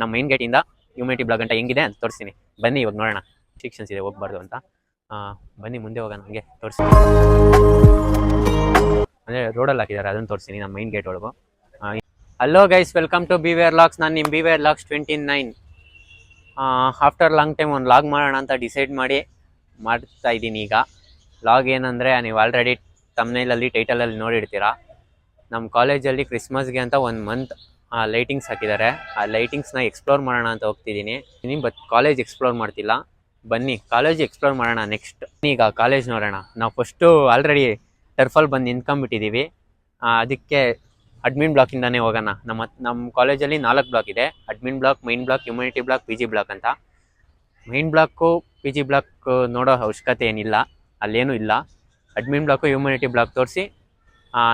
ನಮ್ಮ main ಗೇಟಿಂದ ಹ್ಯೂಮಿನಿಟಿ blog ಅಂತ ಹೆಂಗಿದೆ ಅಂತ ತೋರಿಸ್ತೀನಿ. ಬನ್ನಿ ಇವಾಗ ನೋಡೋಣ. ರಿಸ್ಟ್ರಿಕ್ಷನ್ಸ್ ಇದೆ, ಹೋಗ್ಬಾರ್ದು ಅಂತ. ಬನ್ನಿ ಮುಂದೆ ಹೋಗೋಣ ಹಂಗೆ ತೋರಿಸ್ತೀನಿ. ಅಂದರೆ ರೋಡಲ್ಲಿ ಹಾಕಿದ್ದಾರೆ, ಅದನ್ನು ತೋರಿಸ್ತೀನಿ ನಮ್ಮ ಮೈನ್ ಗೇಟ್ ಒಳಗು. Hello guys welcome to B where locks ನಾನು ನಿಮ್ಮ B where locks twenty nine after long time ಒಂದು ಲಾಗ್ ಮಾಡೋಣ ಅಂತ ಡಿಸೈಡ್ ಮಾಡಿ ಮಾಡ್ತಾ ಇದ್ದೀನಿ ಈಗ. ಲಾಗ್ ಏನಂದರೆ ನೀವು ಆಲ್ರೆಡಿ ತಮ್ನೈಲಲ್ಲಿ ಟೈಟಲಲ್ಲಿ ನೋಡಿರ್ತೀರಾ. ನಮ್ಮ ಕಾಲೇಜಲ್ಲಿ ಕ್ರಿಸ್ಮಸ್ಗೆ ಅಂತ ಒಂದು ಮಂತ್ ಲೈಟಿಂಗ್ಸ್ ಹಾಕಿದ್ದಾರೆ. ಆ ಲೈಟಿಂಗ್ಸ್ನ ಎಕ್ಸ್ಪ್ಲೋರ್ ಮಾಡೋಣ ಅಂತ ಹೋಗ್ತಿದ್ದೀನಿ. ನೀವು ಬಟ್ ಕಾಲೇಜ್ ಎಕ್ಸ್ಪ್ಲೋರ್ ಮಾಡ್ತಿಲ್ಲ. ಬನ್ನಿ ಕಾಲೇಜ್ ಎಕ್ಸ್ಪ್ಲೋರ್ ಮಾಡೋಣ ನೆಕ್ಸ್ಟ್ ಈಗ ಕಾಲೇಜ್ ನೋಡೋಣ. ನಾವು ಫಸ್ಟು ಆಲ್ರೆಡಿ ಟರ್ಫಲ್ಲಿ ಬಂದು ನಿಂತ್ಕೊಂಡ್ಬಿಟ್ಟಿದ್ದೀವಿ ಆ, ಅದಕ್ಕೆ ಅಡ್ಮಿನ್ ಬ್ಲಾಕಿಂದಾನೇ ಹೋಗೋಣ. ನಮ್ಮ ನಮ್ಮ ಕಾಲೇಜಲ್ಲಿ ನಾಲ್ಕು ಬ್ಲಾಕ್ ಇದೆ. Admin block main block immunity block P G block ಅಂತ. Main block P G block ನೋಡೋ ಅವಶ್ಯಕತೆ ಏನಿಲ್ಲ. ಅಲ್ಲೇನೂ ಇಲ್ಲ. ಅಡ್ಮಿನ್ ಬ್ಲಾಕು ಇಮ್ಯುನಿಟಿ ಬ್ಲಾಕ್ ತೋರಿಸಿ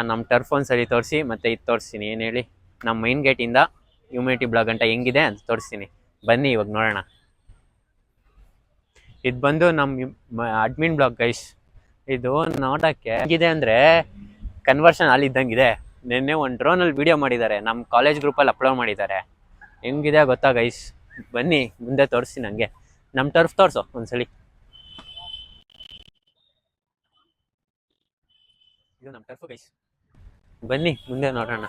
ನಮ್ಮ ಟರ್ಫ್ ಒಂದ್ಸರಿ ತೋರಿಸಿ ಮತ್ತು ಇದು ತೋರಿಸ್ತೀನಿ. ಏನು ಹೇಳಿ? ನಮ್ಮ ಮೈನ್ ಗೇಟಿಂದ ಹ್ಯೂಮಿನಿಟಿ ಬ್ಲಾಕ್ ಅಂತ ಹೆಂಗಿದೆ ಅಂತ ತೋರಿಸ್ತೀನಿ. ಬನ್ನಿ ಇವಾಗ ನೋಡೋಣ. ಇದು ಬಂದು ನಮ್ಮ ಅಡ್ಮಿನ್ ಬ್ಲಾಕ್ ಗೈಸ್ ಇದು ನೋಡೋಕ್ಕೆ ಹೆಂಗಿದೆ ಅಂದರೆ ಕನ್ವರ್ಷನ್ ಅಲ್ಲಿ ಇದ್ದಂಗಿದೆ. ನಿನ್ನೆ ಒಂದು ಡ್ರೋನಲ್ಲಿ ವಿಡಿಯೋ ಮಾಡಿದ್ದಾರೆ. ನಮ್ಮ ಕಾಲೇಜ್ ಗ್ರೂಪಲ್ಲಿ ಅಪ್ಲೋಡ್ ಮಾಡಿದ್ದಾರೆ. ಹೆಂಗಿದೆ ಗೊತ್ತಾ ಗೈಸ್ ಬನ್ನಿ, ಮುಂದೆ ತೋರಿಸಿ ನನಗೆ ನಮ್ಮ ಟರ್ಫ್ ತೋರಿಸು ಒಂದ್ಸಲಿ. ಇದು ನಮ್ಮ ಟರ್ಫ್ ಗೈಸ್ ಬನ್ನಿ, ಮುಂದೆ ನೋಡೋಣ.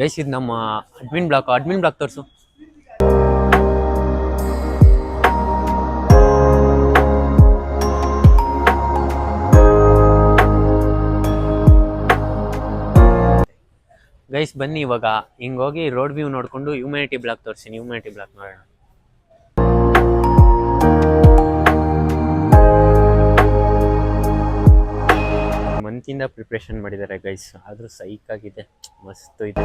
ಗೈಸ್ ಇದು ನಮ್ಮ ಅಡ್ಮಿನ್ ಬ್ಲಾಕ್ ಅಡ್ಮಿನ್ ಬ್ಲಾಕ್ ತೋರಿಸು. ಗೈಸ್ ಬನ್ನಿ ಇವಾಗ. ಹಿಂಗೋಗಿ ಹೋಗಿ ರೋಡ್ ವ್ಯೂ ನೋಡಿಕೊಂಡು ಹ್ಯೂಮ್ಯಾನಿಟಿ ಬ್ಲಾಕ್ ತೋರಿಸ್ತೀನಿ ಹ್ಯೂಮ್ಯಾನಿಟಿ ಬ್ಲಾಕ್ ನೋಡೋಣ. ಮಂತಿಂದ ಪ್ರಿಪ್ರೇಷನ್ ಮಾಡಿದ್ದಾರೆ ಗೈಸ್ ಆದರೂ ಸೈಕ್ ಆಗಿದೆ. ಮಸ್ತ್ ಇದೆ.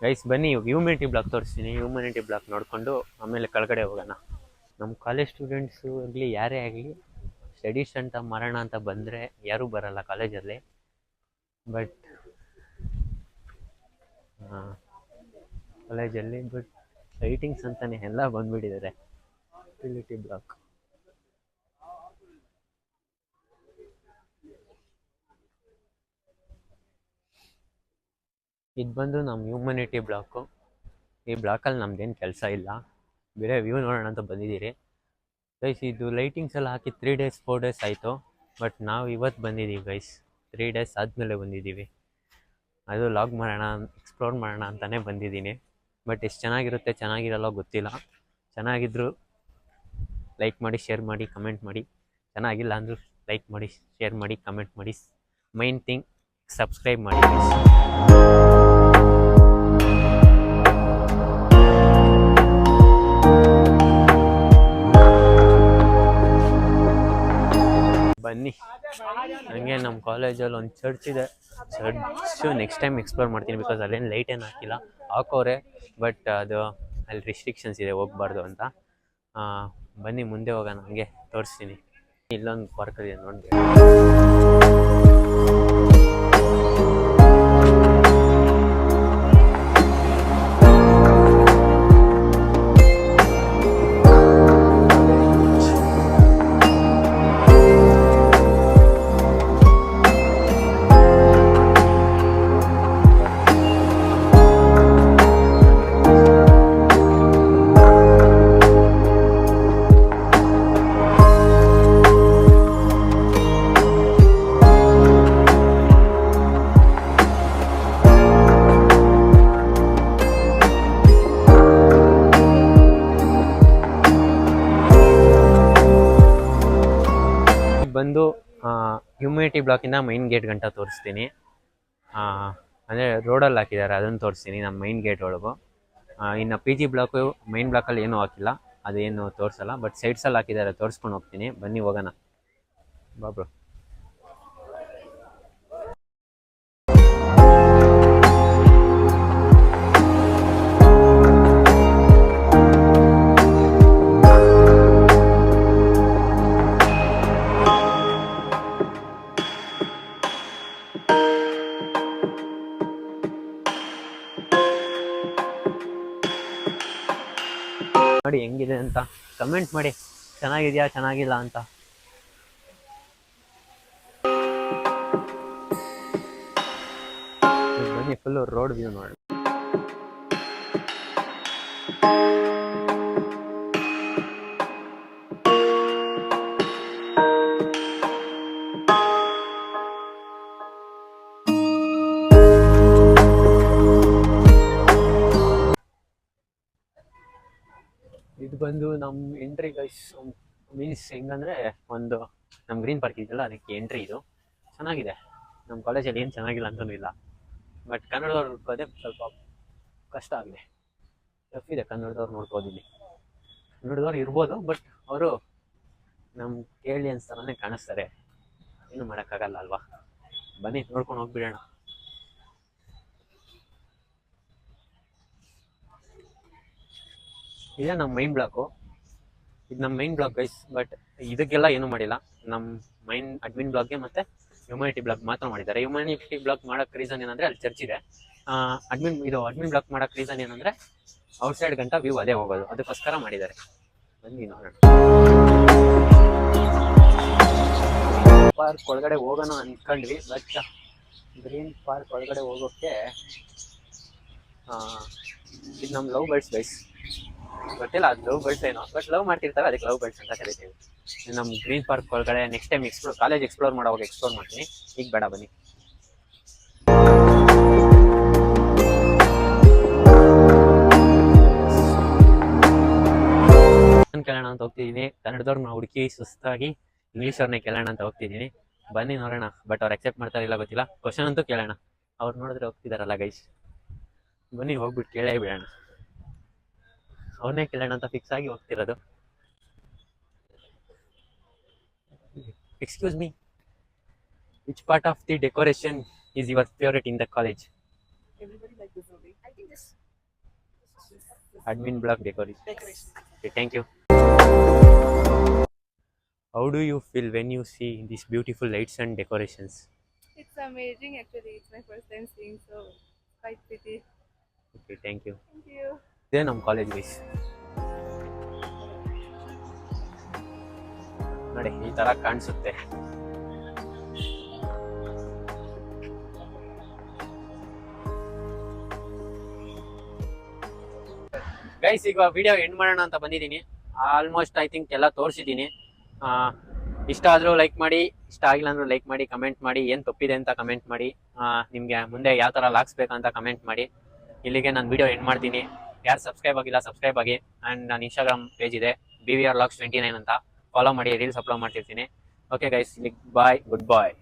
ಗೈಸ್ ಬನ್ನಿ. ಹ್ಯೂಮಿನಿಟಿ ಬ್ಲಾಕ್ ತೋರಿಸ್ತೀನಿ. ಹ್ಯೂಮಿನಿಟಿ ಬ್ಲಾಕ್ ನೋಡಿಕೊಂಡು ಆಮೇಲೆ ಕೆಳಗಡೆ ಹೋಗೋಣ. ನಮ್ಮ ಕಾಲೇಜ್ ಸ್ಟೂಡೆಂಟ್ಸು ಆಗಲಿ ಯಾರೇ ಆಗಲಿ ಸ್ಟಡೀಸ್ ಅಂತ ಮರಣ ಅಂತ ಬಂದರೆ ಯಾರೂ ಬರಲ್ಲ ಕಾಲೇಜಲ್ಲಿ. ಬಟ್ ಕಾಲೇಜಲ್ಲಿ, ಬಟ್ ರೈಟಿಂಗ್ಸ್ ಅಂತಲೇ ಎಲ್ಲ ಬಂದುಬಿಟ್ಟಿದ್ದಾರೆ. Utility block. ಇದು ಬಂದು ನಮ್ಮ ಹ್ಯೂಮನಿಟಿ ಬ್ಲಾಕು. ಈ ಬ್ಲಾಕಲ್ಲಿ ನಮ್ದೇನು ಕೆಲಸ ಇಲ್ಲ. ಬೇರೆ ವ್ಯೂ ನೋಡೋಣ ಅಂತ ಬಂದಿದ್ದೀರಿ. ಗೈಸ್ ಇದು ಲೈಟಿಂಗ್ಸ್ ಎಲ್ಲ ಹಾಕಿ ತ್ರೀ ಡೇಸ್ ಫೋರ್ ಡೇಸ್ ಆಯಿತು. ಬಟ್ ನಾವು ಇವತ್ತು ಬಂದಿದ್ದೀವಿ ಗೈಸ್ ತ್ರೀ ಡೇಸ್ ಆದಮೇಲೆ ಬಂದಿದ್ದೀವಿ ಅದು ಲಾಗ್ ಮಾಡೋಣ ಎಕ್ಸ್ಪ್ಲೋರ್ ಮಾಡೋಣ ಅಂತಲೇ ಬಂದಿದ್ದೀನಿ. ಬಟ್ ಎಷ್ಟು ಚೆನ್ನಾಗಿರುತ್ತೆ, ಚೆನ್ನಾಗಿರಲ್ಲ ಗೊತ್ತಿಲ್ಲ. ಚೆನ್ನಾಗಿದ್ರು ಲೈಕ್ ಮಾಡಿ ಶೇರ್ ಮಾಡಿ ಕಮೆಂಟ್ ಮಾಡಿ. ಚೆನ್ನಾಗಿಲ್ಲ ಅಂದರೂ ಲೈಕ್ ಮಾಡಿ ಶೇರ್ ಮಾಡಿ ಕಮೆಂಟ್ ಮಾಡಿ. ಮೈನ್ ಥಿಂಗ್ ಸಬ್ಸ್ಕ್ರೈಬ್ ಮಾಡಿ ಕಾಲೇಜಲ್ಲಿ ಒಂದು ಚರ್ಚ್ ಇದೆ. ಚರ್ಚು ನೆಕ್ಸ್ಟ್ ಟೈಮ್ ಎಕ್ಸ್ಪ್ಲೋರ್ ಮಾಡ್ತೀನಿ ಬಿಕಾಸ್ ಅಲ್ಲೇನು ಲೈಟ್ ಏನು ಹಾಕಿಲ್ಲ. ಹಾಕೋರೆ ಬಟ್ ಅದು ಅಲ್ಲಿ ರಿಸ್ಟ್ರಿಕ್ಷನ್ಸ್ ಇದೆ, ಹೋಗ್ಬಾರ್ದು ಅಂತ. ಬನ್ನಿ ಮುಂದೆ ಹೋಗೋಣ, ಹಂಗೆ ತೋರಿಸ್ತೀನಿ. ಇಲ್ಲೊಂದು ಇದೆ ನೋಡಿ ಬಂದು ಹ್ಯುಮಿನಿಟಿ ಬ್ಲಾಕಿಂದ ಮೈನ್ ಗೇಟ್ ಗಂಟ ತೋರಿಸ್ತೀನಿ. ಅಂದರೆ ರೋಡಲ್ಲಿ ಹಾಕಿದ್ದಾರೆ ಅದನ್ನು ತೋರಿಸ್ತೀನಿ ನಮ್ಮ ಮೈನ್ ಗೇಟ್ ಒಳಗು. ಇನ್ನು ಪಿ ಜಿ ಬ್ಲಾಕು ಮೈನ್ ಬ್ಲಾಕಲ್ಲಿ ಏನೂ ಹಾಕಿಲ್ಲ, ಅದೇನು ತೋರಿಸಲ್ಲ ಬಟ್ ಸೈಡ್ಸಲ್ಲಿ ಹಾಕಿದ್ದಾರೆ ತೋರಿಸ್ಕೊಂಡು ಹೋಗ್ತೀನಿ. ಬನ್ನಿ ಹೋಗೋಣ. ಬಾಬ್ರು ಅಂತ ಕಮೆಂಟ್ ಮಾಡಿ. ಚೆನ್ನಾಗಿದೆಯಾ ಚೆನ್ನಾಗಿಲ್ಲ ಅಂತ. ಬನ್ನಿ ಫುಲ್ಲು ರೋಡ್ ವ್ಯೂ ನೋಡಿ ಬಂದು ನಮ್ಮ ಎಂಟ್ರಿ ಗೈಸ್ ಮೀನ್ಸ್ ಹೆಂಗಂದ್ರೆ ಒಂದು ನಮ್ಮ ಗ್ರೀನ್ ಪಾರ್ಕ್ ಇದೆಯಲ್ಲ, ಅದಕ್ಕೆ ಎಂಟ್ರಿ ಇದು. ಚೆನ್ನಾಗಿದೆ. ನಮ್ಮ ಕಾಲೇಜಲ್ಲಿ ಏನು ಚೆನ್ನಾಗಿಲ್ಲ ಅಂತಲೂ ಇಲ್ಲ. ಬಟ್ ಕನ್ನಡದವ್ರು ಹುಡ್ಕೋದೆ ಸ್ವಲ್ಪ ಕಷ್ಟ ಆಗಿದೆ. ಟಫ್ ಇದೆ ಕನ್ನಡದವ್ರು ನೋಡ್ಬೋದು ಇಲ್ಲಿ. ಕನ್ನಡದವ್ರು ಇರ್ಬೋದು ಬಟ್ ಅವರು ನಮ್ಮ ಕೇಳಿ ಥರನೇ ಕಾಣಿಸ್ತಾರೆ. ಏನು ಮಾಡೋಕ್ಕಾಗಲ್ಲ ಅಲ್ವಾ? ಬನ್ನಿ, ನೋಡ್ಕೊಂಡು ಹೋಗ್ಬಿಡೋಣ. ಇದೇ ನಮ್ಮ ಮೈನ್ ಬ್ಲಾಕು ಇದು ನಮ್ಮ ಮೈನ್ ಬ್ಲಾಕ್ ಗೈಸ್ ಬಟ್ ಇದಕ್ಕೆಲ್ಲ ಏನು ಮಾಡಿಲ್ಲ. ನಮ್ಮ ಮೈನ್ ಅಡ್ಮಿನ್ ಬ್ಲಾಕ್ಗೆ ಮತ್ತೆ ಹ್ಯುಮ್ಯಾನಿಟಿ ಬ್ಲಾಕ್ ಮಾತ್ರ ಮಾಡಿದ್ದಾರೆ. ಹ್ಯುಮ್ಯಾನಿಟಿ ಬ್ಲಾಕ್ ಮಾಡೋಕ್ಕೆ ರೀಸನ್ ಏನಂದ್ರೆ ಅಲ್ಲಿ ಚರ್ಚ್ ಇದೆ. ಅಡ್ಮಿನ್ ಇದು ಅಡ್ಮಿನ್ ಬ್ಲಾಕ್ ಮಾಡೋಕ್ಕೆ ರೀಸನ್ ಏನಂದ್ರೆ ಔಟ್ಸೈಡ್ ಗಂಟ ವ್ಯೂ ಅದೇ ಹೋಗೋದು. ಅದಕ್ಕೋಸ್ಕರ ಮಾಡಿದ್ದಾರೆ. ಬನ್ನಿ ನೋಡೋಣ. ಪಾರ್ಕ್ ಒಳಗಡೆ ಹೋಗೋಣ ಅನ್ಕೊಂಡ್ವಿ ಬಟ್ ಗ್ರೀನ್ ಪಾರ್ಕ್ ಒಳಗಡೆ ಹೋಗೋಕ್ಕೆ ಇದು ನಮ್ಮ ಲವ್ ಬರ್ಡ್ಸ್ ಗೈಸ್ ಗೊತ್ತಿಲ್ಲ ಅದು ಲವ್ ಬರ್ಡ್ಸ್ ಏನೋ. ಬಟ್ ಲವ್ ಮಾಡ್ತಿರ್ತಾರೆ ಅದಕ್ಕೆ ಲವ್ ಬರ್ಡ್ಸ್ ಅಂತ ಕರಿತೀವಿ. ನಮ್ಮ ಗ್ರೀನ್ ಪಾರ್ಕ್ ಒಳಗಡೆ next time explore college explore ಮಾಡೋವಾಗ ಎಕ್ಸ್ಪ್ಲೋರ್ ಮಾಡ್ತೀನಿ. ಈಗ ಬೇಡ, ಬನ್ನಿ. ನಾನ್ ಕೇಳೋಣ ಅಂತ ಹೋಗ್ತಿದ್ದೀನಿ. ಕನ್ನಡದವ್ರನ್ನ ಹುಡುಕಿ ಸುಸ್ತಾಗಿ ಇಂಗ್ಲೀಷ್ ಅವ್ರನ್ನೇ ಕೇಳೋಣ ಅಂತ ಹೋಗ್ತಿದ್ದೀನಿ. ಬನ್ನಿ ನೋಡೋಣ. ಬಟ್ ಅವ್ರು ಅಕ್ಸೆಪ್ಟ್ ಮಾಡ್ತಾರೆ ಇಲ್ಲ ಗೊತ್ತಿಲ್ಲ. ಕ್ವಶನ್ ಅಂತೂ ಕೇಳೋಣ. ಅವ್ರು ನೋಡಿದ್ರೆ ಹೋಗ್ತಿದಾರಲ್ಲ ಗೈಸ್ ಬನ್ನಿ, ಹೋಗ್ಬಿಟ್ಟು ಕೇಳೇ ಬಿಡೋಣ ಅವನ್ನೇ ಕೇಳೋಣ ಅಂತ ಫಿಕ್ಸ್ ಆಗಿ ಹೋಗ್ತಿರೋದು excuse me which part of the decoration is your favourite in the college Everybody like this only. I think this. admin block decoration. Decoration. Okay, thank you. How do you feel when you see these beautiful lights and decorations? It's amazing actually. It's my first time seeing, so quite pretty. Okay, thank you. Thank you. ಇದೇ ನಮ್ಮ college guys ನೋಡಿ, ಈ ತರ ಕಾಣಿಸುತ್ತೆ. Guys ಈಗ video end ಮಾಡೋಣ ಅಂತ ಬಂದಿದ್ದೀನಿ. ಆಲ್ಮೋಸ್ಟ್ ಐ ಥಿಂಕ್ ಎಲ್ಲ ತೋರಿಸಿದ್ದೀನಿ. ಇಷ್ಟ ಆದರೂ ಲೈಕ್ ಮಾಡಿ, ಇಷ್ಟ ಆಗಿಲ್ಲ ಅಂದ್ರೂ ಲೈಕ್ ಮಾಡಿ ಕಮೆಂಟ್ ಮಾಡಿ, ಏನು ತಪ್ಪಿದೆ ಅಂತ ಕಮೆಂಟ್ ಮಾಡಿ. ನಿಮಗೆ ಮುಂದೆ ಯಾವ ಥರ ಲಾಕ್ಸ್ಬೇಕಂತ ಕಮೆಂಟ್ ಮಾಡಿ. ಇಲ್ಲಿಗೆ ನಾನು ವಿಡಿಯೋ ಎಂಡ್ ಮಾಡ್ತೀನಿ. ಯಾರು ಸಬ್ಸ್ಕ್ರೈಬ್ ಆಗಿಲ್ಲ ಸಬ್ಸ್ಕ್ರೈಬ್ ಆಗಿ. ಅಂಡ್ ನನ್ನ ಇನ್ಸ್ಟಾಗ್ರಾಮ್ ಪೇಜ್ ಇದೆ B V R locks twenty nine ಅಂತ. ಫಾಲೋ ಮಾಡಿ ರೀಲ್ಸ್ ಅಪ್ಲೋಡ್ ಮಾಡ್ತಿರ್ತೀನಿ. Okay guys bye good bye